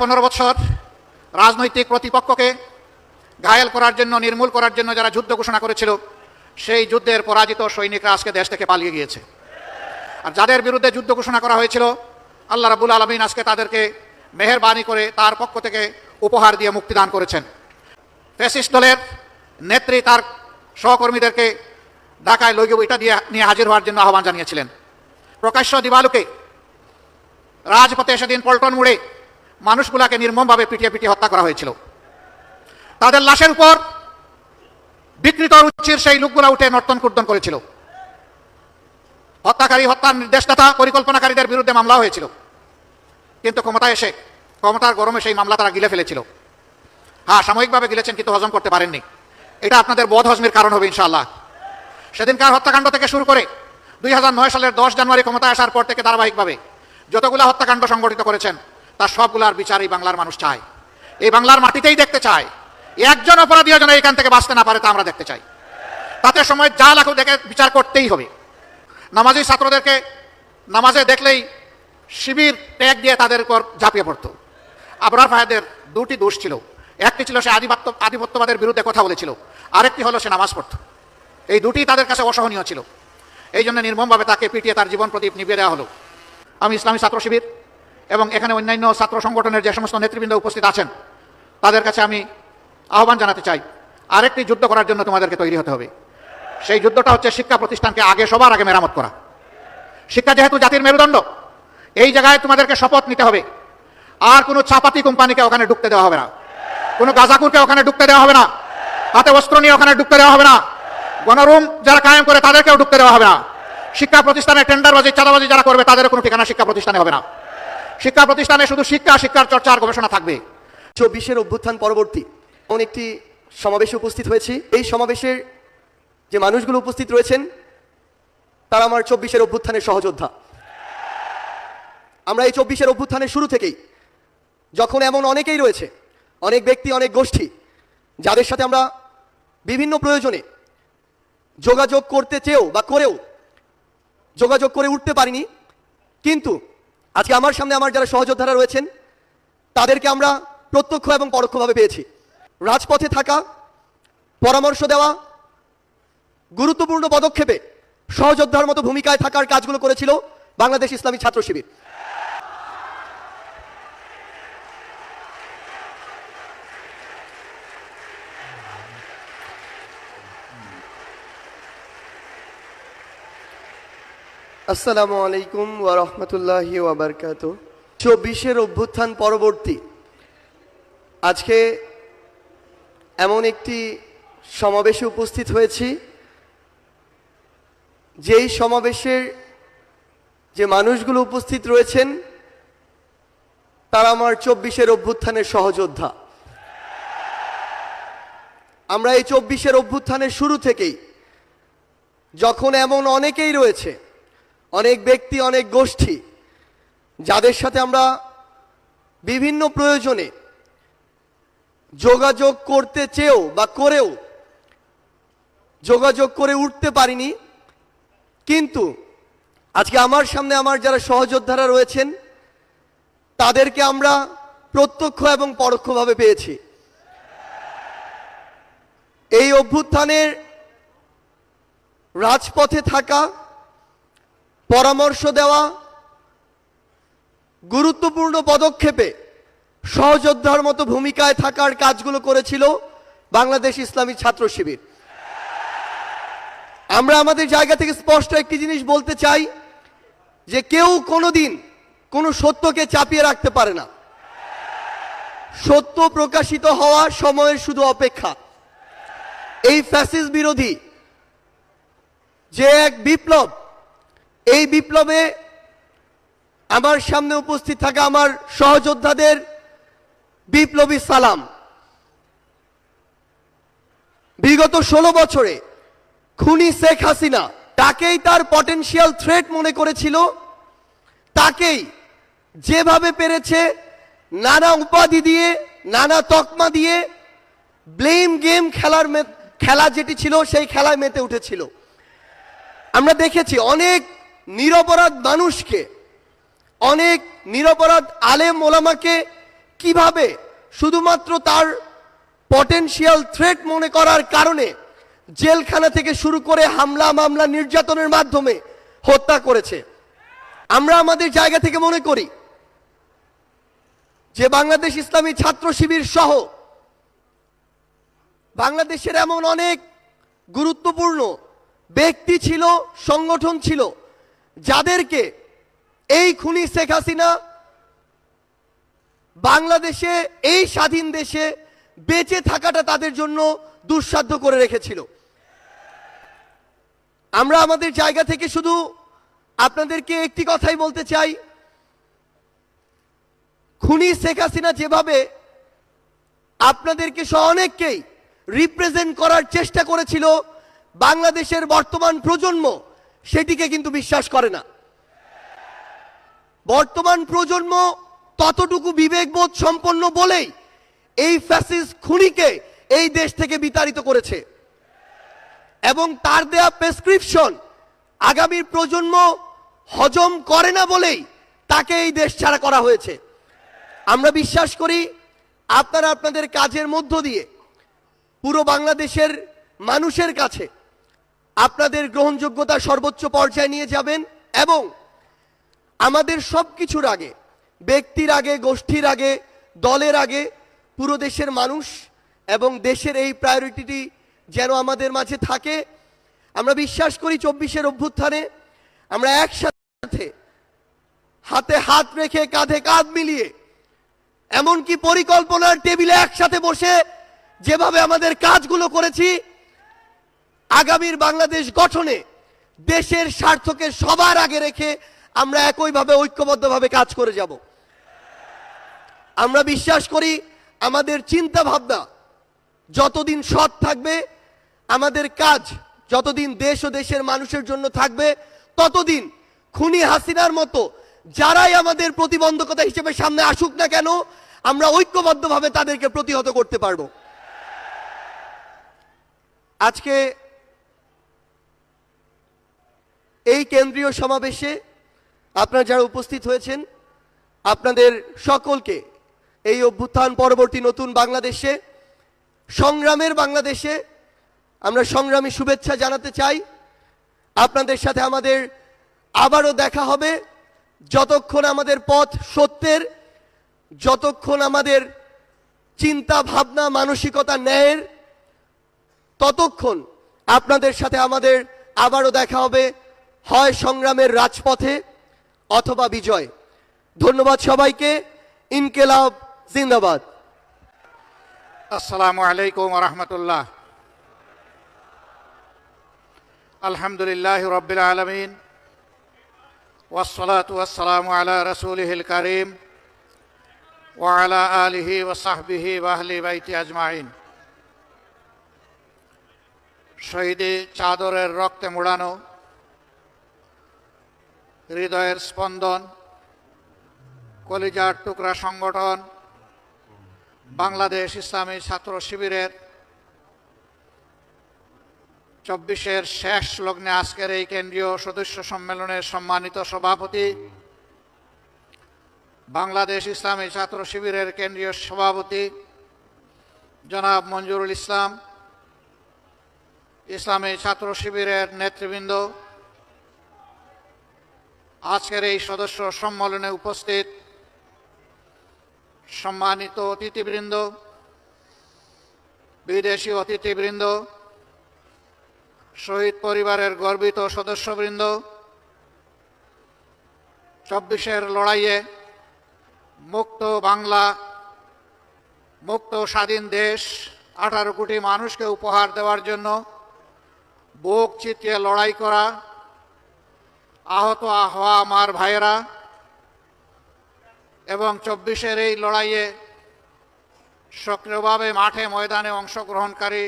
পনেরো বছর রাজনৈতিক প্রতিপক্ষকে ঘায়েল করার জন্য, নির্মূল করার জন্য যারা যুদ্ধ ঘোষণা করেছিল, সেই যুদ্ধের পরাজিত সৈনিকরা আজকে দেশ থেকে পালিয়ে গিয়েছে। আর যাদের বিরুদ্ধে যুদ্ধ ঘোষণা করা হয়েছিল, আল্লাহ রাবুল আলমিন আজকে তাদেরকে মেহরবানি করে তার পক্ষ থেকে উপহার দিয়ে মুক্তিদান করেছেন। ফ্যাসিস্ট দলের নেত্রী তার সহকর্মীদেরকে ঢাকায় লইগ এটা দিয়ে, নিয়ে হাজির হওয়ার জন্য আহ্বান জানিয়েছিলেন। প্রকাশ্য দিবালুকে রাজপথে সেদিন পল্টন মুড়ে মানুষগুলাকে নির্মমভাবে পিটিয়ে পিটিয়ে হত্যা করা হয়েছিল। তাদের লাশের উপর বিকৃত রুচির সেই লোকগুলা উঠে নর্তন কুর্দন করেছিল। হত্যাকারী, হত্যার নির্দেশদাতা, পরিকল্পনাকারীদের বিরুদ্ধে মামলা হয়েছিল। কিন্তু ক্ষমতায় এসে, ক্ষমতার গরমে সেই মামলা তারা গিলে ফেলেছিল। হ্যাঁ সাময়িকভাবে গিলেছেন কিন্তু হজম করতে পারেননি। এটা আপনাদের বোধ হজমের কারণ হবে ইনশাআল্লাহ। সেদিনকার হত্যাকাণ্ড থেকে শুরু করে দুই হাজার নয় সালের দশ জানুয়ারি ক্ষমতায় আসার পর থেকে ধারাবাহিকভাবে যতগুলো হত্যাকাণ্ড সংগঠিত করেছেন তার সবগুলার বিচার এই বাংলার মানুষ চায়। এই বাংলার মাটিতেই দেখতে চায়। একজন অপরাধীও যেন এখান থেকে বাঁচতে না পারে তা আমরা দেখতে চাই। তাতে সময় যা লাখো দেখে বিচার করতেই হবে। নামাজি ছাত্রদেরকে নামাজে দেখলেই শিবির ট্যাগ দিয়ে তাদের উপর ঝাঁপিয়ে পড়তো। আবরার ফায়াদের দুটি দোষ ছিল। একটি ছিল সে আধিপত্য, আধিপত্যবাদের বিরুদ্ধে কথা বলেছিল। আরেকটি হলো সে নামাজ পড়ত। এই দুটি তাদের কাছে অসহনীয় ছিল। এই জন্য নির্মমভাবে তাকে পিটিয়ে তার জীবন প্রদীপ নিভিয়ে দেওয়া হলো। আমি ইসলামী ছাত্র শিবির। এবং এখানে অন্যান্য ছাত্র সংগঠনের যে সমস্ত নেতৃবৃন্দ উপস্থিত আছেন, তাদের কাছে আমি আহ্বান জানাতে চাই, আরেকটি যুদ্ধ করার জন্য তোমাদেরকে তৈরি হতে হবে। সেই যুদ্ধটা হচ্ছে শিক্ষা প্রতিষ্ঠানকে আগে সবার আগে মেরামত করা। শিক্ষা যেহেতু জাতির মেরুদণ্ড, এই জায়গায় তোমাদেরকে শপথ নিতে হবে। আর কোনো চাপাতি কোম্পানিকে ওখানে ঢুকতে দেওয়া হবে না। কোনো গাজাকুরকে ওখানে ঢুকতে দেওয়া হবে না। হাতে অস্ত্র নিয়ে ওখানে ঢুকতে দেওয়া হবে না। গণরুম যারা কায়েম করে, তাদেরকেও ঢুকতে দেওয়া হবে না। শিক্ষা প্রতিষ্ঠানে টেন্ডারবাজি, চাঁদাবাজি যারা করবে তাদের কোনো ঠিকানা শিক্ষা প্রতিষ্ঠানে হবে না। শিক্ষা প্রতিষ্ঠানে শুধু শিক্ষা, শিক্ষার চর্চা আর গবেষণা থাকবে। চব্বিশের অভ্যুত্থান পরবর্তী, এমন একটি সমাবেশে উপস্থিত হয়েছি। এই সমাবেশের যে মানুষগুলো উপস্থিত রয়েছেন, তারা আমার চব্বিশের অভ্যুত্থানের সহযোদ্ধা। আমরা এই চব্বিশের অভ্যুত্থানের শুরু থেকেই, যখন এমন অনেকেই রয়েছে, অনেক ব্যক্তি, অনেক গোষ্ঠী, যাদের সাথে আমরা বিভিন্ন প্রয়োজনে যোগাযোগ করতে চেয়েও বা করেও যোগাযোগ করে উঠতে পারিনি, কিন্তু আজকে আমার সামনে আমার যারা সহযোদ্ধারা রয়েছেন, তাদেরকে আমরা প্রত্যক্ষ এবং পরোক্ষভাবে পেয়েছি। রাজপথে থাকা, পরামর্শ দেওয়া, গুরুত্বপূর্ণ পদক্ষেপে সহযোদ্ধার মতো ভূমিকায় থাকার কাজগুলো করেছিল বাংলাদেশ ইসলামী ছাত্র শিবির। আসসালামু আলাইকুম ওয়া রাহমাতুল্লাহি ওয়া বারাকাতু চব্বিশের অভ্যুত্থান পরবর্তী। আজকে এমন একটি সমাবেশে উপস্থিত হয়েছি। যেই সমাবেশের যে মানুষগুলো উপস্থিত রয়েছেন, তারা আমার চব্বিশের অভ্যুত্থানের সহযোদ্ধা। আমরা এই চব্বিশের অভ্যুত্থানের শুরু থেকেই, যখন এমন অনেকেই রয়েছে অনেক ব্যক্তি, অনেক গোষ্ঠী, যাদের সাথে আমরা বিভিন্ন প্রয়োজনে যোগাযোগ করতে চেয়েও বা করেও যোগাযোগ করে উঠতে পারিনি। কিন্তু আজকে আমার সামনে আমার যারা সহযোদ্ধারা রয়েছেন, তাদেরকে আমরা প্রত্যক্ষ এবং পরোক্ষভাবে পেয়েছি। এই অভ্যুত্থানের রাজপথে থাকা পরামর্শ দেওয়া, গুরুত্বপূর্ণ পদক্ষেপে সহযোদ্ধার মতো ভূমিকায় থাকার কাজগুলো করেছিল বাংলাদেশ ইসলামী ছাত্র শিবির। আমরা আমাদের জায়গা থেকে স্পষ্ট একটি জিনিস বলতে চাই, যে কেউ কোনোদিন কোনো সত্যকে চাপিয়ে রাখতে পারে না। সত্য প্রকাশিত হওয়া সময়ের শুধু অপেক্ষা। এই ফ্যাসিস বিরোধী যে এক বিপ্লব এই বিপ্লবে আমার সামনে উপস্থিত থাকা আমার সহযোদ্ধাদের বিপ্লবী সালাম। বিগত ষোলো বছরে খুনি শেখ হাসিনা তাকেই তার পটেনশিয়াল থ্রেট মনে করেছিল, তাকেই যেভাবে পেরেছে, নানা উপাধি দিয়ে, নানা তকমা দিয়ে ব্লেম গেম খেলার খেলা যেটি ছিল সেই খেলায় মেতে উঠেছিল। আমরা দেখেছি অনেক নিরপরাধ মানুষকে, অনেক নিরপরাধ আলেম ওলামাকে কীভাবে শুধুমাত্র তার পটেনশিয়াল থ্রেট মনে করার কারণে জেলখানা থেকে শুরু করে হামলা, মামলা, নির্যাতনের মাধ্যমে হত্যা করেছে? আমরা আমাদের জায়গা থেকে মনে করি যে বাংলাদেশ ইসলামী ছাত্র শিবির সহ বাংলাদেশের এমন অনেক গুরুত্বপূর্ণ ব্যক্তি ছিল, সংগঠন ছিল যাদেরকে এই খুনি শেখ হাসিনা বাংলাদেশে, এই স্বাধীন দেশে বেঁচে থাকাটা তাদের জন্য দুঃসাধ্য করে রেখেছিল। আমরা আমাদের জায়গা থেকে শুধু আপনাদেরকে একটি কথাই বলতে চাই। খুনি শেখ হাসিনা যেভাবে আপনাদেরকে সহ অনেককেই রিপ্রেজেন্ট করার চেষ্টা করেছিল বাংলাদেশের বর্তমান প্রজন্ম সেটিকে কিন্তু বিশ্বাস করে না। বর্তমান প্রজন্ম ততটুকু বিবেকবোধ সম্পন্ন বলেই এই ফ্যাসিস খুনিকে এই দেশ থেকে বিতাড়িত করেছে। এবং তার দেয়া প্রেসক্রিপশন আগামী প্রজন্ম হজম করে না বলেই তাকে এই দেশ ছাড়া করা হয়েছে। আমরা বিশ্বাস করি আপনারা আপনাদের কাজের মধ্য দিয়ে পুরো বাংলাদেশের মানুষের কাছে আপনাদের গ্রহণযোগ্যতা সর্বোচ্চ পর্যায়ে নিয়ে যাবেন এবং আমাদের সব কিছুর আগে, ব্যক্তির আগে, গোষ্ঠীর আগে, দলের আগে পুরো দেশের মানুষ এবং দেশের এই প্রায়োরিটিটি যেন আমাদের মাঝে থাকে। আমরা বিশ্বাস করি চব্বিশের অভ্যুত্থানে আমরা একসাথে হাতে হাত রেখে, কাঁধে কাঁধ মিলিয়ে এমনকি পরিকল্পনার টেবিলে একসাথে বসে যেভাবে আমাদের কাজগুলো করেছি আগামীর বাংলাদেশ গঠনে দেশের স্বার্থকে সবার আগে রেখে আমরা একইভাবে ঐক্যবদ্ধভাবে কাজ করে যাব। আমরা বিশ্বাস করি আমাদের চিন্তা ভাবনা যতদিন সৎ থাকবে, আমাদের কাজ যতদিন দেশ ও দেশের মানুষের জন্য থাকবে, ততদিন খুনি হাসিনার মতো যারাই আমাদের প্রতিবন্ধকতা হিসেবে সামনে আসুক না কেন, আমরা ঐক্যবদ্ধভাবে তাদেরকে প্রতিহত করতে পারব। আজকে এই কেন্দ্রীয় সমাবেশে আপনারা যারা উপস্থিত হয়েছেন, আপনাদের সকলকে এই অভ্যুত্থান পরবর্তী নতুন বাংলাদেশে, সংগ্রামের বাংলাদেশে আমরা সংগ্রামী শুভেচ্ছা জানাতে চাই। আপনাদের সাথে আমাদের আবারও দেখা হবে। যতক্ষণ আমাদের পথ সত্যের, যতক্ষণ আমাদের চিন্তা ভাবনা মানসিকতা ন্যায়ের, ততক্ষণ আপনাদের সাথে আমাদের আবারও দেখা হবে। হয় সংগ্রামের রাজপথে অথবা বিজয়। ধন্যবাদ সবাইকে। ইনকেলাব জিন্দাবাদ। আসসালামু আলাইকুম রহমতুল্লাহ। আলহামদুলিল্লাহ রবিল আলমিন। ওসলাত ওয়াসালাম আলা রসুলহিল করিম। ওয়ালা আলিহি ওসাহবিহি ওয়াহলি বাইতি আজমাইন। শহীদে চাদরের রক্তে মোড়ানো হৃদয়ের স্পন্দন, কলিজার টুকরা সংগঠন, বাংলাদেশ ইসলামী ছাত্র শিবিরের চব্বিশের শেষ লগ্নে আজকের এই কেন্দ্রীয় সদস্য সম্মেলনের সম্মানিত সভাপতি, বাংলাদেশ ইসলামী ছাত্র শিবিরের কেন্দ্রীয় সভাপতি জনাব মঞ্জুরুল ইসলাম, ইসলামী ছাত্র শিবিরের নেতৃবৃন্দ আজকের এই সদস্য সম্মেলনে উপস্থিত সম্মানিত অতিথিবৃন্দ, বিদেশি অতিথিবৃন্দ, শহীদ পরিবারের গর্বিত সদস্যবৃন্দ, চব্বিশের লড়াইয়ে মুক্ত বাংলা, মুক্ত স্বাধীন দেশ, আঠারো কোটি মানুষকে উপহার দেওয়ার জন্য বুক চিতিয়ে লড়াই করা আহত হওয়া আমার ভাইয়েরা এবং চব্বিশের এই লড়াইয়ে সক্রিয়ভাবে মাঠে ময়দানে অংশগ্রহণকারী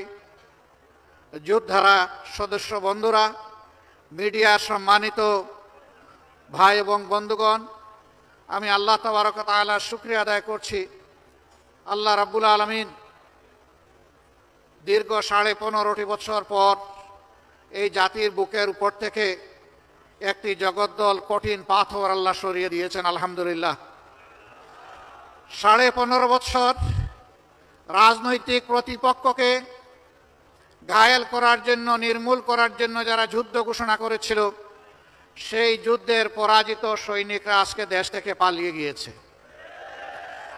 যোদ্ধারা সদস্য বন্ধুরা, মিডিয়ার সম্মানিত ভাই এবং বন্ধুগণ, আমি আল্লাহ তবরক তালার শুক্রিয়া আদায় করছি। আল্লাহ রাব্বুল আলমিন দীর্ঘ সাড়ে পনেরোটি বছর পর এই জাতির বুকের উপর থেকে একটি জগদ্দল কঠিন পাথর আল্লাহ সরিয়ে দিয়েছেন, আলহামদুলিল্লাহ। সাড়ে পনেরো বৎসর রাজনৈতিক প্রতিপক্ষকে ঘায়েল করার জন্য, নির্মূল করার জন্য যারা যুদ্ধ ঘোষণা করেছিল, সেই যুদ্ধের পরাজিত সৈনিকরা আজকে দেশ থেকে পালিয়ে গিয়েছে।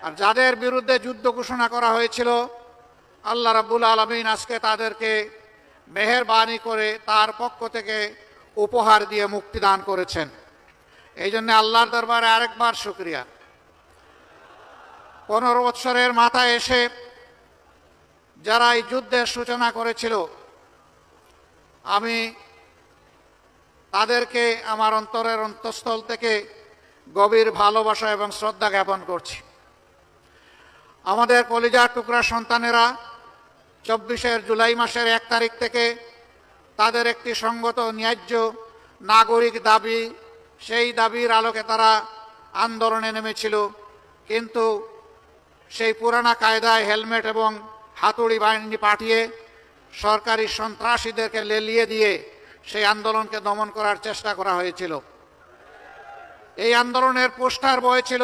আর যাদের বিরুদ্ধে যুদ্ধ ঘোষণা করা হয়েছিল, আল্লাহ রাব্বুল আলমিন আজকে তাদেরকে মেহেরবানি করে তার পক্ষ থেকে উপহার দিয়ে মুক্তি দান করেছেন। এই জন্য আল্লাহর দরবারে আরেকবার শুক্রিয়া। পনেরো বৎসরের মাথায় এসে যারা এই যুদ্ধের সূচনা করেছিল, আমি তাদেরকে আমার অন্তরের অন্তঃস্থল থেকে গভীর ভালোবাসা এবং শ্রদ্ধা জ্ঞাপন করছি। আমাদের কলিজার টুকরা সন্তানেরা চব্বিশের জুলাই মাসের এক তারিখ থেকে তাদের একটি সঙ্গত ন্যায্য নাগরিক দাবি, সেই দাবির আলোকে তারা আন্দোলনে নেমেছিল। কিন্তু সেই পুরানা কায়দায় হেলমেট এবং হাতুড়ি বাহিনী পাঠিয়ে সরকারি সন্ত্রাসীদেরকে লেলিয়ে দিয়ে সেই আন্দোলনকে দমন করার চেষ্টা করা হয়েছিল। এই আন্দোলনের পোস্টার বয়েছিল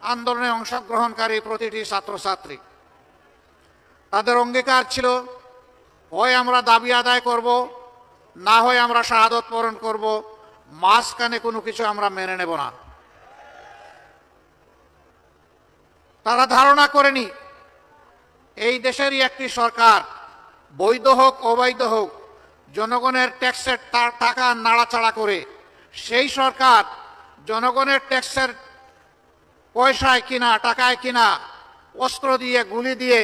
আন্দোলনে অংশগ্রহণকারী প্রতিটি ছাত্রছাত্রী। তাদের অঙ্গীকার ছিল হয় আমরা দাবি আদায় করব, না হয় আমরা শাহাদত বরণ করব, মাঝখানে কোনো কিছু আমরা মেনে নেব না। তারা ধারণা করেনি, এই দেশেরই একটি সরকার, বৈধ হোক, অবৈধ হোক, জনগণের ট্যাক্সের টাকা নাড়াচাড়া করে, সেই সরকার জনগণের ট্যাক্সের পয়সায় কিনা, টাকায় কিনা, অস্ত্র দিয়ে, গুলি দিয়ে,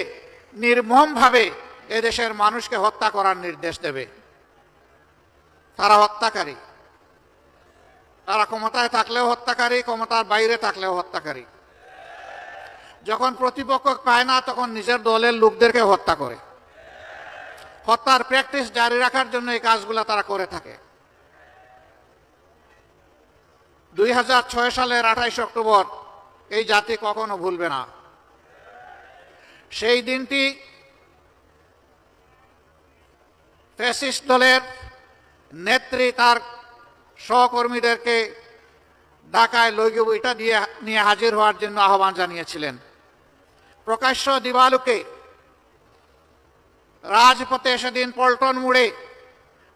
নির্মমভাবে এদেশের মানুষকে হত্যা করার নির্দেশ দেবে। তারা হত্যাকারী। তারা ক্ষমতায় থাকলেও হত্যাকারী, ক্ষমতার বাইরে থাকলেও হত্যাকারী। যখন প্রতিপক্ষ পায় না, তখন নিজের দলের লোকদেরকে হত্যা করে। হত্যার প্র্যাকটিস জারি রাখার জন্য এই কাজগুলো তারা করে থাকে। দুই হাজার ছয় সালের আঠাইশ অক্টোবর এই জাতি কখনো ভুলবে না। সেই দিনটি ফ্যাসিস্ট দলের নেত্রী তার সহকর্মীদেরকে ঢাকায় লইগে বইটা দিয়ে, নিয়ে হাজির হওয়ার জন্য আহ্বান জানিয়েছিলেন। প্রকাশ্য দিবালুকে রাজপথে সেদিন পল্টন মুড়ে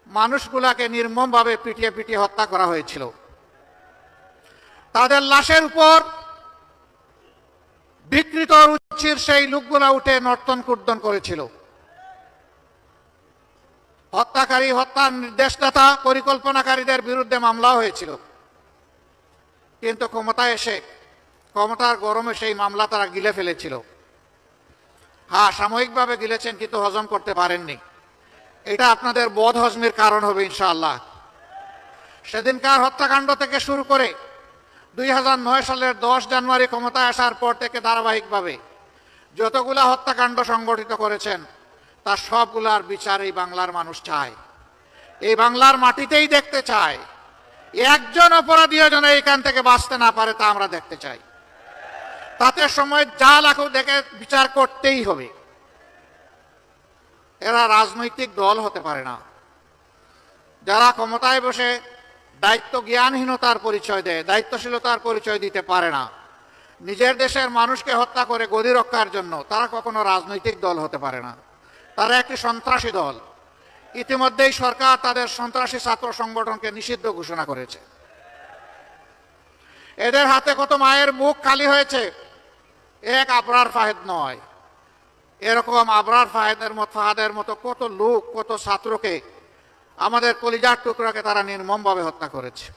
মানুষগুলাকে নির্মমভাবে পিটিয়ে পিটিয়ে হত্যা করা হয়েছিল। তাদের লাশের উপর বিকৃত রুচির সেই লোকগুলা উঠে নর্তন কুর্দন করেছিল। হত্যাকারী হত্যার নির্দেশদাতা পরিকল্পনাকারীদের বিরুদ্ধে মামলা হয়েছিল। কিন্তু ক্ষমতায় এসে, ক্ষমতার গরমে সেই মামলা তারা গিলে ফেলেছিল। হ্যাঁ সাময়িকভাবে গিলেছেন কিন্তু হজম করতে পারেননি। এটা আপনাদের বোধ হজমের কারণ হবে ইনশাআল্লাহ। সেদিনকার হত্যাকাণ্ড থেকে শুরু করে দুই হাজার নয় সালের দশ জানুয়ারি ক্ষমতায় আসার পর থেকে ধারাবাহিকভাবে যতগুলা হত্যাকাণ্ড সংগঠিত করেছেন তার সবগুলার বিচার এই বাংলার মানুষ চায়। এই বাংলার মাটিতেই দেখতে চায়। একজন অপরাধীও যেন এইখান থেকে বাঁচতে না পারে তা আমরা দেখতে চাই। তাতে সময় যা লাখো দেখে বিচার করতেই হবে। এরা রাজনৈতিক দল হতে পারে না। যারা ক্ষমতায় বসে দায়িত্ব জ্ঞানহীনতার পরিচয় দেয়, দায়িত্বশীলতার পরিচয় দিতে পারে না। নিজের দেশের মানুষকে হত্যা করে গদি রক্ষার জন্য তারা কখনো রাজনৈতিক দল হতে পারে না। তারা একটি সন্ত্রাসী দল। ইতিমধ্যেই সরকার তাদের সন্ত্রাসী ছাত্র সংগঠনকে নিষিদ্ধ ঘোষণা করেছে। এদের হাতে কত মায়ের মুখ খালি হয়েছে, এক আবরার ফাহেদ নয়। এরকম আবরার ফাহেদের মতো, ফাহাদের মতো কত লোক, কত ছাত্রকে আমাদের কলিজার টুকরাকে তারা নির্মমভাবে হত্যা করেছে।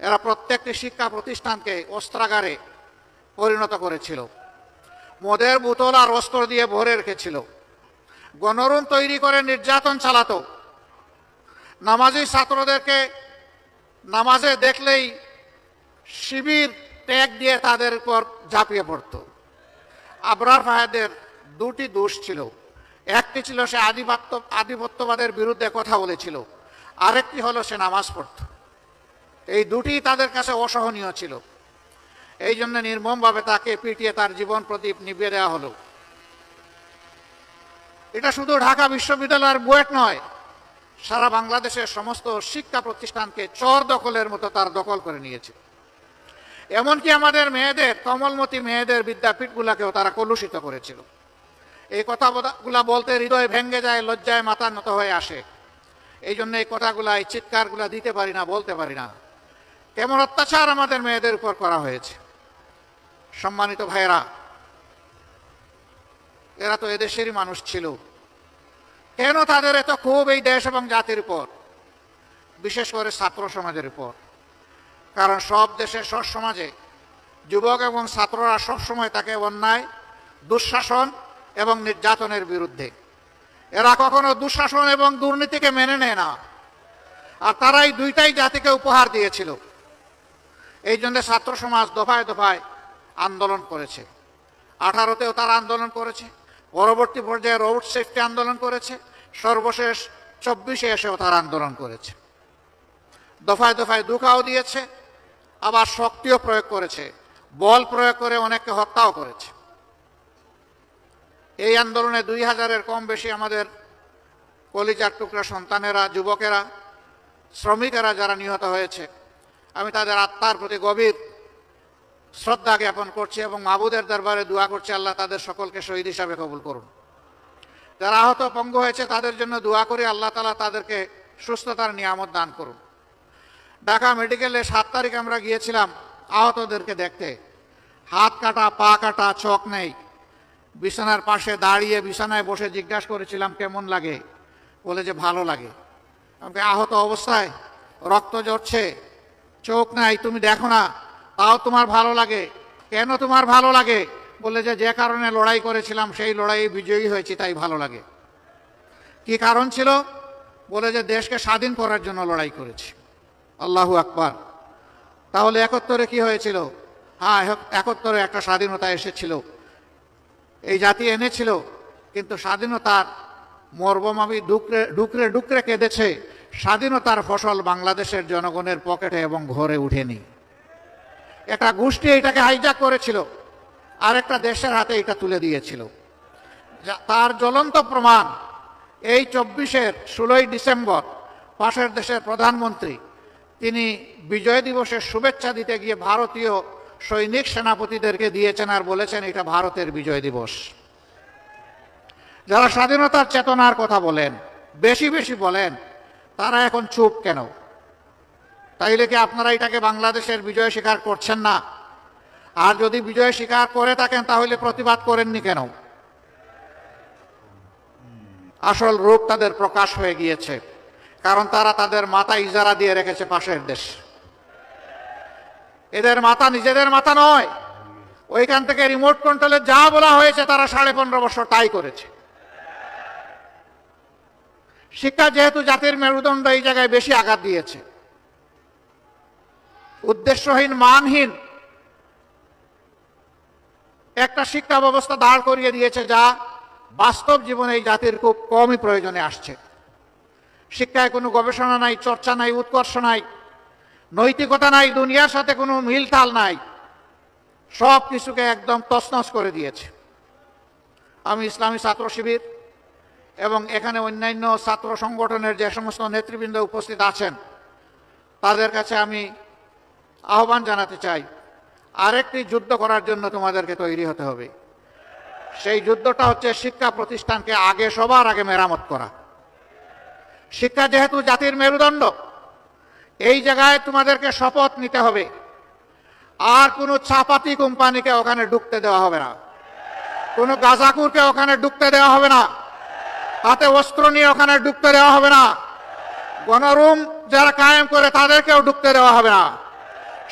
এরা প্রত্যেকটি শিক্ষা প্রতিষ্ঠানকে অস্ত্রাগারে পরিণত করেছিল। মদের বোতল আর অস্ত্র দিয়ে ভরে রেখেছিল। গণরুম তৈরি করে নির্যাতন চালাতো। নামাজি ছাত্রদেরকে নামাজে দেখলেই শিবির ট্যাগ দিয়ে তাদের উপর ঝাঁপিয়ে পড়তো। আবরার ফাহেদের দুটি দোষ ছিল। একটি ছিল সে আধিপত্য আধিপত্যবাদের বিরুদ্ধে কথা বলেছিল। আরেকটি হলো সে নামাজ পড়ত। এই দুটি তাদের কাছে অসহনীয় ছিল। এই জন্য নির্মমভাবে তাকে পিটিয়ে তার জীবন প্রদীপ নিভিয়ে দেওয়া হলো। এটা শুধু ঢাকা বিশ্ববিদ্যালয়ের বুয়েট নয়, সারা বাংলাদেশের সমস্ত শিক্ষা প্রতিষ্ঠানকে চর দখলের মতো তার দখল করে নিয়েছে। এমনকি আমাদের মেয়েদের কমলমতি মেয়েদের বিদ্যাপীঠগুলাকেও তারা কলুষিত করেছিল। এই কথাগুলা বলতে হৃদয় ভেঙ্গে যায়, লজ্জায় মাথা নত হয়ে আসে। এই জন্য এই কথাগুলা, এই চিৎকারগুলা দিতে পারি না, বলতে পারি না। কেমন অত্যাচার আমাদের মেয়েদের উপর করা হয়েছে। সম্মানিত ভাইয়েরা, এরা তো এদেশেরই মানুষ ছিল। কেন তাদের এত খুব এই দেশ এবং জাতির উপর? বিশেষ করে ছাত্র সমাজের উপর। কারণ সব দেশে সব সমাজে যুবক এবং ছাত্ররা সবসময় তাকে অন্যায়, দুঃশাসন এবং নির্যাতনের বিরুদ্ধে। এরা কখনো দুঃশাসন এবং দুর্নীতিকে মেনে নেয় না। আর তারাই দুইটাই জাতিকে উপহার দিয়েছিল। এই জন্য ছাত্র সমাজ দফায় দফায় আন্দোলন করেছে। আঠারোতেও তারা আন্দোলন করেছে। পরবর্তী পর্যায়ে রোড সেফটি আন্দোলন করেছে। সর্বশেষ চব্বিশে এসেও তারা আন্দোলন করেছে। দফায় দফায় দুঃখাও দিয়েছে, আবার শক্তিও প্রয়োগ করেছে। বল প্রয়োগ করে অনেককে হত্যাও করেছে। এই আন্দোলনে দুই হাজারের কম বেশি আমাদের কলিজার টুকরা সন্তানেরা, যুবকেরা, শ্রমিকেরা যারা নিহত হয়েছে, আমি তাদের আত্মার প্রতি গভীর শ্রদ্ধা জ্ঞাপন করছি এবং মাবুদের দরবারে দোয়া করছি, আল্লাহ তাদের সকলকে শহীদ হিসাবে কবুল করুন। যারা আহত পঙ্গু হয়েছে, তাদের জন্য দোয়া করে, আল্লাহ তালা তাদেরকে সুস্থতার নিয়ামত দান করুন। ঢাকা মেডিকেলে সাত তারিখ আমরা গিয়েছিলাম আহতদেরকে দেখতে। হাত কাটা, পা কাটা, চোখ নেই। বিছানার পাশে দাঁড়িয়ে বিছানায় বসে জিজ্ঞাসা করেছিলাম, কেমন লাগে? বলে যে ভালো লাগে। আমাকে আহত অবস্থায় রক্ত ঝরছে, চোখ নাই, তুমি দেখো না। তাও তোমার ভালো লাগে? কেন তোমার ভালো লাগে? বলে যে যে কারণে লড়াই করেছিলাম, সেই লড়াইয়ে বিজয়ী হয়েছি, তাই ভালো লাগে। কি কারণ ছিল? বলে যে, দেশকে স্বাধীন করার জন্য লড়াই করেছি। আল্লাহু আকবার। তাহলে একাত্তরে কি হয়েছিল? হ্যাঁ এক- একাত্তরে একটা স্বাধীনতা এসেছিল। এই জাতি এনেছিল, কিন্তু স্বাধীনতার মর্মমাবি ডুকরে ডুকরে ডুকরে কেঁদেছে। স্বাধীনতার ফসল বাংলাদেশের জনগণের পকেটে এবং ঘরে উঠেনি। একটা গোষ্ঠী এটাকে হাইজাক করেছিল, আর একটা দেশের হাতে এটা তুলে দিয়েছিল। তার জ্বলন্ত প্রমাণ এই চব্বিশের ষোলোই ডিসেম্বর পাশের দেশের প্রধানমন্ত্রী, তিনি বিজয় দিবসের শুভেচ্ছা দিতে গিয়ে ভারতীয় সৈনিক সেনাপতিদেরকে দিয়েছেন আর বলেছেন এটা ভারতের বিজয় দিবস। যারা স্বাধীনতার চেতনার কথা বলেন, বেশি বেশি বলেন, তারা এখন চুপ কেন? তাইলে কি আপনারা এটাকে বাংলাদেশের বিজয় স্বীকার করছেন না? আর যদি বিজয় স্বীকার করে থাকেন, তাহলে প্রতিবাদ করেননি কেন? আসল রূপ তাদের প্রকাশ হয়ে গিয়েছে, কারণ তারা তাদের মাথা ইজারা দিয়ে রেখেছে পাশের দেশ। এদের মাথা নিজেদের মাথা নয়, ওইখান থেকে রিমোট কন্ট্রোলে যা বলা হয়েছে তারা সাড়ে পনেরো বছর তাই করেছে। শিক্ষা যেহেতু জাতির মেরুদণ্ড এই জায়গায় বেশি আঘাত দিয়েছে উদ্দেশ্যহীন, মানহীন একটা শিক্ষা ব্যবস্থা দাঁড় করিয়ে দিয়েছে যা বাস্তব জীবনে এই জাতির খুব কমই প্রয়োজনে আসছে। শিক্ষায় কোনো গবেষণা নাই, চর্চা নাই, উৎকর্ষ নাই, নৈতিকতা নাই, দুনিয়ার সাথে কোনো মিলতাল নাই, সব কিছুকে একদম তছনছ করে দিয়েছে। আমি ইসলামী ছাত্র শিবির এবং এখানে অন্যান্য ছাত্র সংগঠনের যে সমস্ত নেতৃবৃন্দ উপস্থিত আছেন, তাদের কাছে আমি আহ্বান জানাতে চাই, আরেকটি যুদ্ধ করার জন্য তোমাদেরকে তৈরি হতে হবে। সেই যুদ্ধটা হচ্ছে শিক্ষা প্রতিষ্ঠানকে আগে সবার আগে মেরামত করা। শিক্ষা যেহেতু জাতির মেরুদণ্ড, এই জায়গায় তোমাদেরকে শপথ নিতে হবে। আর কোনো ছাপাতি কোম্পানিকে ওখানে ঢুকতে দেওয়া হবে না। কোনো গাজাকুরকে ওখানে ঢুকতে দেওয়া হবে না। হাতে অস্ত্র নিয়ে ওখানে ঢুকতে দেওয়া হবে না। গণরুম যারা কায়েম করে তাদেরকেও ঢুকতে দেওয়া হবে না।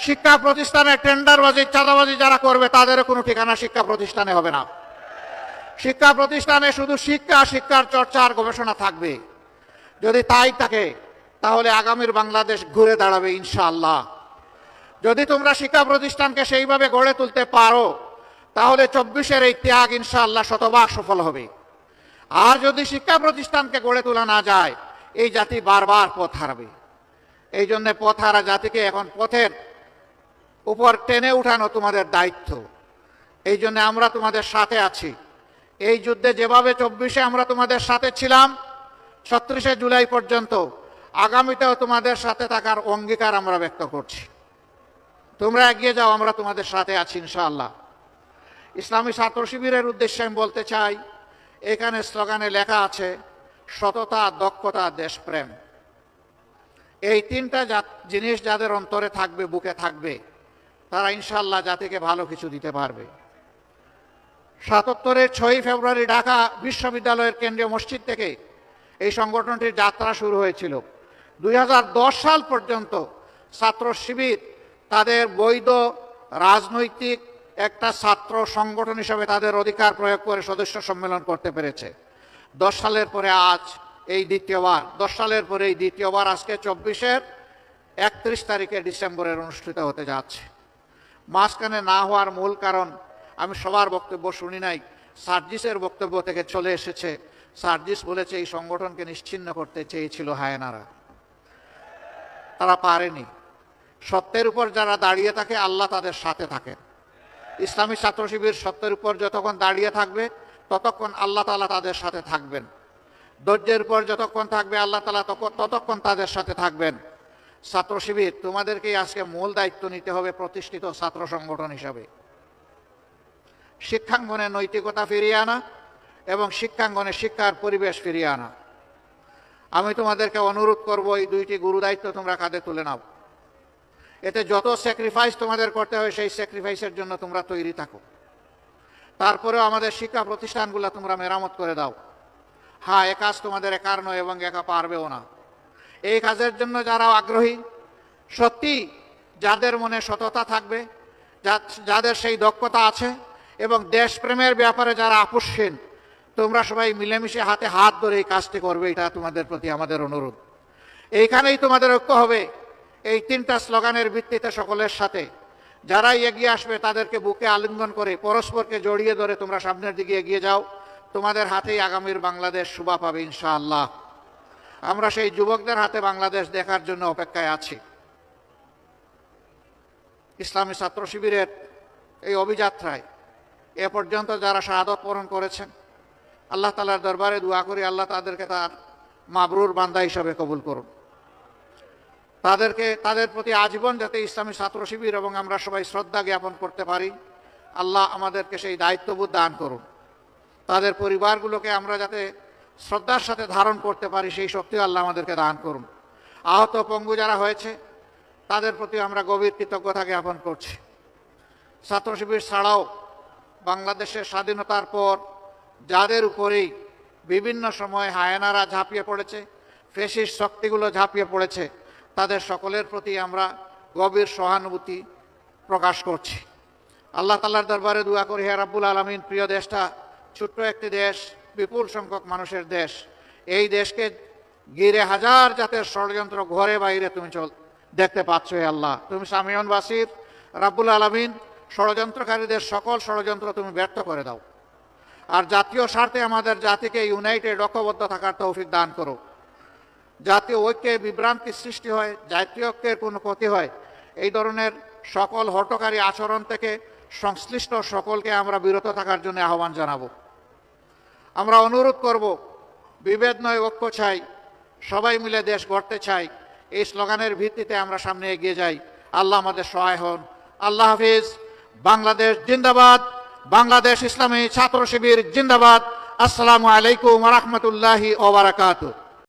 শিক্ষা প্রতিষ্ঠানে টেন্ডারবাজি চাঁদাবাজি যারা করবে, তাদেরও কোনো ঠিকানা শিক্ষা প্রতিষ্ঠানে হবে না। শিক্ষা প্রতিষ্ঠানে শুধু শিক্ষা, শিক্ষার চর্চা আর গবেষণা থাকবে। যদি তাই থাকে, তাহলে আগামীর বাংলাদেশ ঘুরে দাঁড়াবে ইনশাআল্লাহ। যদি তোমরা শিক্ষা প্রতিষ্ঠানকে সেইভাবে গড়ে তুলতে পারো, তাহলে চব্বিশের এই ত্যাগ ইনশাআল্লাহ শতভাগ সফল হবে। আর যদি শিক্ষা প্রতিষ্ঠানকে গড়ে তোলা না যায়, এই জাতি বারবার পথ হারাবে। এই জন্য পথ হারা জাতিকে এখন পথের উপর টেনে উঠানো তোমাদের দায়িত্ব। এই জন্য আমরা তোমাদের সাথে আছি। এই যুদ্ধে যেভাবে চব্বিশে আমরা তোমাদের সাথে ছিলাম, ছত্রিশে জুলাই পর্যন্ত আগামীতেও তোমাদের সাথে থাকার অঙ্গীকার আমরা ব্যক্ত করছি। তোমরা এগিয়ে যাও, আমরা তোমাদের সাথে আছি, ইনশাআল্লাহ। ইসলামী ছাত্র শিবিরের উদ্দেশ্যে আমি বলতে চাই, এখানে স্লোগানে লেখা আছে, সততা, দক্ষতা, দেশপ্রেম। এই তিনটা জিনিস যাদের অন্তরে থাকবে, বুকে থাকবে। তারা ইনশাল্লাহ জাতিকে ভালো কিছু দিতে পারবে। সাতাত্তরের ছয়ই ফেব্রুয়ারি ঢাকা বিশ্ববিদ্যালয়ের কেন্দ্রীয় মসজিদ থেকে এই সংগঠনটির যাত্রা শুরু হয়েছিল। দুই হাজার দশ সাল পর্যন্ত ছাত্র শিবির তাদের বৈধ রাজনৈতিক একটা ছাত্র সংগঠন হিসেবে তাদের অধিকার প্রয়োগ করে সদস্য সম্মেলন করতে পেরেছে। দশ সালের পরে আজ এই দ্বিতীয়বার, দশ সালের পরে এই দ্বিতীয়বার আজকে চব্বিশের একত্রিশ তারিখে ডিসেম্বরের অনুষ্ঠিত হতে যাচ্ছে। মাঝখানে না হওয়ার মূল কারণ আমি সবার বক্তব্য শুনি নাই। সার্জিসের বক্তব্য থেকে চলে এসেছে। সার্জিস বলেছে, এই সংগঠনকে নিশ্চিন্ন করতে চেয়েছিল হায়নারা। তারা পারেনি। সত্যের উপর যারা দাঁড়িয়ে থাকে, আল্লাহ তাদের সাথে থাকেন। ইসলামী ছাত্র শিবির সত্যের উপর যতক্ষণ দাঁড়িয়ে থাকবে, ততক্ষণ আল্লাহ তালা তাদের সাথে থাকবেন। ধৈর্যের উপর যতক্ষণ থাকবে, আল্লাহ তালা ততক্ষণ তাদের সাথে থাকবেন। ছাত্র শিবির, তোমাদেরকেই আজকে মূল দায়িত্ব নিতে হবে প্রতিষ্ঠিত ছাত্র সংগঠন হিসাবে। শিক্ষাঙ্গনে নৈতিকতা ফিরিয়ে আনা এবং শিক্ষাঙ্গনে শিক্ষার পরিবেশ ফিরিয়ে আনা। আমি তোমাদেরকে অনুরোধ করব, এই দুইটি গুরু দায়িত্ব তোমরা কাঁধে তুলে নাও। এতে যত স্যাক্রিফাইস তোমাদের করতে হবে সেই স্যাক্রিফাইসের জন্য তোমরা তৈরি থাকো। তারপরেও আমাদের শিক্ষা প্রতিষ্ঠানগুলো তোমরা মেরামত করে দাও। হ্যাঁ এ কাজ তোমাদের একার নয় এবং একা পারবেও না। এই কাজের জন্য যারা আগ্রহী, সত্যি যাদের মনে সততা থাকবে যাদের সেই দক্ষতা আছে এবং দেশপ্রেমের ব্যাপারে যারা আপোষহীন, তোমরা সবাই মিলেমিশে হাতে হাত ধরে এই কাজটি করবে, এটা তোমাদের প্রতি আমাদের অনুরোধ। এইখানেই তোমাদের ঐক্য হবে। এই তিনটা স্লোগানের ভিত্তিতে সকলের সাথে। যারাই এগিয়ে আসবে, তাদেরকে বুকে আলিঙ্গন করে পরস্পরকে জড়িয়ে ধরে তোমরা সামনের দিকে এগিয়ে যাও। তোমাদের হাতেই আগামীর বাংলাদেশ শুভা পাবে, ইনশাআল্লাহ। আমরা সেই যুবকদের হাতে বাংলাদেশ দেখার জন্য অপেক্ষায় আছি। ইসলামী ছাত্র শিবিরের এই অভিযাত্রায় এ পর্যন্ত যারা শাহাদত পূরণ করেছেন, আল্লাহ তালার দরবারে দোয়া করি, আল্লাহ তাদেরকে তার মাবরুর বান্দা হিসাবে কবুল করুন। তাদেরকে, তাদের প্রতি আজীবন যাতে ইসলামী ছাত্র শিবির এবং আমরা সবাই শ্রদ্ধা জ্ঞাপন করতে পারি, আল্লাহ আমাদেরকে সেই দায়িত্ববোধ দান করুন। তাদের পরিবারগুলোকে আমরা যাতে শ্রদ্ধার সাথে ধারণ করতে পারি, সেই শক্তি আল্লাহ আমাদেরকে দান করুন। আহত পঙ্গু যারা হয়েছে, তাদের প্রতি আমরা গভীর কৃতজ্ঞতা জ্ঞাপন করছি। ছাত্র শিবির ছাড়াও বাংলাদেশের স্বাধীনতার পর যাদের উপরেই বিভিন্ন সময় হায়নারা ঝাঁপিয়ে পড়েছে ফেসিস শক্তিগুলো ঝাঁপিয়ে পড়েছে, তাদের সকলের প্রতি আমরা গভীর সহানুভূতি প্রকাশ করছি। আল্লাহ তাল্লার দরবারে দোয়া করি, হে রাব্বুল আলমিন, প্রিয় দেশটা, ছোট্ট একটি দেশ বিপুল সংখ্যক মানুষের দেশ। এই দেশকে ঘিরে হাজার জাতের ষড়যন্ত্র ঘরে বাইরে তুমি চল, দেখতে পাচ্ছ আল্লাহ। তুমি সামিয়ন বাসির, রাব্বুল আলমিন, ষড়যন্ত্রকারীদের সকল ষড়যন্ত্র তুমি ব্যর্থ করে দাও। আর জাতীয় স্বার্থে আমাদের জাতিকে ইউনাইটেড ঐক্যবদ্ধ থাকার তৌফিক দান করো। জাতীয় ঐক্যে বিভ্রান্তি সৃষ্টি হয়, জাতীয় ঐক্যের কোনো ক্ষতি হয়। এই ধরনের সকল হটকারী আচরণ থেকে সংশ্লিষ্ট সকলকে আমরা বিরত থাকার জন্য আহ্বান জানাব। আমরা অনুরোধ করব, বিভেদ নয়, ঐক্য চাই, সবাই মিলে দেশ গড়তে চাই, এই স্লোগানের ভিত্তিতে আমরা সামনে এগিয়ে যাই। আল্লাহ আমাদের সহায় হন। আল্লাহ হাফিজ। বাংলাদেশ জিন্দাবাদ। বাংলাদেশ ইসলামী ছাত্র শিবির জিন্দাবাদ। আসসালামু আলাইকুম রহমতুল্লাহি ওবরাকাতু